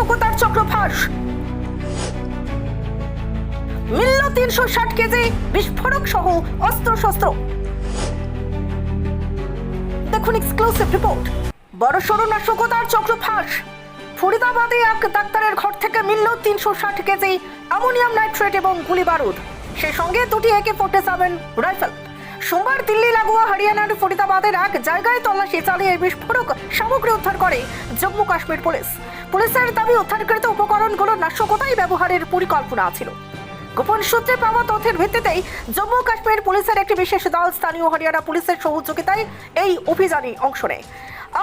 নাশকতার চক্র ফাঁস মিলল তিনশো ষাট কেজি বিস্ফোরক সহ অস্ত্র শস্ত্র দেখুন এক্সক্লুসিভ রিপোর্ট বড় সড়ো নাশকতার চক্র ফাঁস ফরিদাবাদে এক ডাক্তারের ঘর থেকে মিলল তিনশো ষাট কেজি অ্যামোনিয়াম নাইট্রেট এবং গুলি বারুদ সেই সঙ্গে দুটি একে ফোর্টি সেভেন রাইফেল। সোমবার দিল্লি, লাগোয়া হরিয়ানার ফরিদাবাদের এক জায়গায় তল্লাশি চালিয়ে বিস্ফোরক সামগ্রী উদ্ধার করে জম্মু কাশ্মীর পুলিশ। পুলিশের দাবি, উদ্ধারকৃত উপকরণগুলো নাশকতায় ব্যবহারের পরিকল্পনা ছিল। গোপন সূত্রে পাওয়া তথ্যের ভিত্তিতেই জম্মু কাশ্মীর পুলিশের একটি বিশেষ দল স্থানীয় হরিয়ানা পুলিশের সহযোগিতায় এই অভিযানে অংশ নেয়।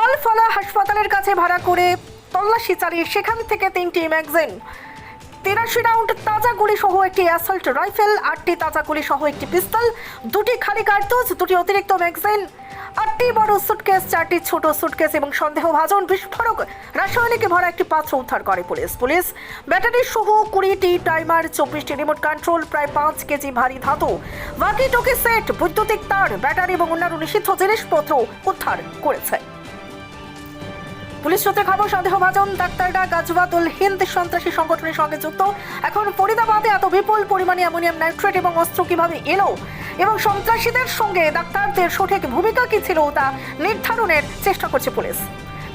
আল ফালা হাসপাতালের কাছে ভাড়া করে তল্লাশি চালিয়ে সেখান থেকে তিনটি ম্যাগজিন তিরাশি রাউন্ড তাজা গুলি সহ একটি অ্যাসল্ট রাইফেল আটটি তাজা গুলি সহ একটি পিস্তল দুটি খালি কার্তুজ দুটি অতিরিক্ত ম্যাগজিন আটটি বড় সুটকেস চারটি ছোট সুটকেস এবং সন্দেহভাজন বিস্ফোরক রাসায়নিকে ভরা একটি পাত্র উদ্ধার করে পুলিশ। পুলিশ, ব্যাটারি সহ কুড়িটি টাইমার চব্বিশটি রিমোট কন্ট্রোল প্রায় পাঁচ কেজি ভারী ধাতু ওয়াকি টকি সেট বৈদ্যুতিক তার, ব্যাটারি এবং অন্যান্য নিষিদ্ধ জিনিসপত্র উদ্ধার করেছে। পুলিশ সূত্রে খবর সন্দেহভাজন ডাক্তাররা গাজওয়াতুল হিন্দ সন্ত্রাসী সংগঠনের সঙ্গে যুক্ত। এখন ফরিদাবাদে এত বিপুল পরিমাণে অ্যামোনিয়াম, নাইট্রেট এবং অস্ত্র কীভাবে এলো? এবং সন্ত্রাসীদের সঙ্গে ডাক্তারদের সঠিক ভূমিকা কি ছিল তা নির্ধারণের চেষ্টা করছে পুলিশ।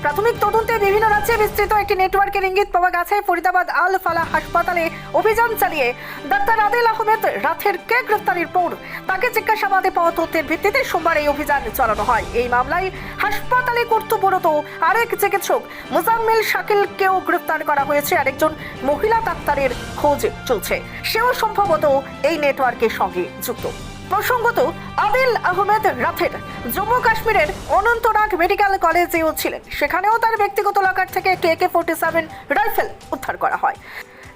প্রাথমিক তদন্তে বিভিন্ন রাজ্যে বিস্তৃত একটি নেটওয়ার্কের ইঙ্গিত পাওয়া গেছে। ফরিদাবাদ আল ফালা হাসপাতালে অভিযান চালিয়ে ডাক্তার আদিল আহমেদ রাথের কে গ্রেফতারির পর তাকে জিজ্ঞাসাবাদে পাওয়া তথ্যের ভিত্তিতে সোমবার এই অভিযান চালানো হয়। এই মামলায় হাসপাতালে কর্তব্যরত আরেক চিকিৎসক মুজাম্মিল শাকিলকেও গ্রেফতার করা হয়েছে। আরেকজন মহিলা ডাক্তারের খোঁজ চলছে। সেও সম্ভবত এই নেটওয়ার্কের সঙ্গে যুক্ত। প্রসঙ্গত, আদিল আহমেদ রাথের জম্মু কাশ্মীরের অনন্তনাগ মেডিকেল কলেজেও ছিলেন। সেখানেও তার ব্যক্তিগত লকার থেকে একটি একে ফোর্টি সেভেন রাইফেল উদ্ধার করা হয়।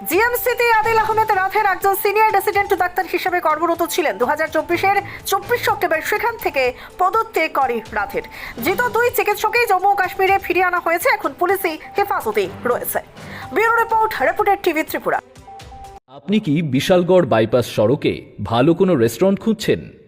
জিএমসিতে আদিল আহমেদ রাথের একজন সিনিয়র রেসিডেন্ট ডাক্তার হিসেবে কর্মরত ছিলেন। দু হাজার চব্বিশের চব্বিশ অক্টোবর সেখান থেকে পদত্যাগ করে রাথের যেহেতু দুই চিকিৎসকই জম্মু কাশ্মীরে ফিরিয়ে আনা হয়েছে। এখন পুলিশি হেফাজতে রয়েছে। ব্যুরো রিপোর্ট রিপোর্টের টিভি ত্রিপুরা। আপনি কি বিশালগড় বাইপাস সড়কে ভালো কোনো রেস্টুরেন্ট খুঁজছেন?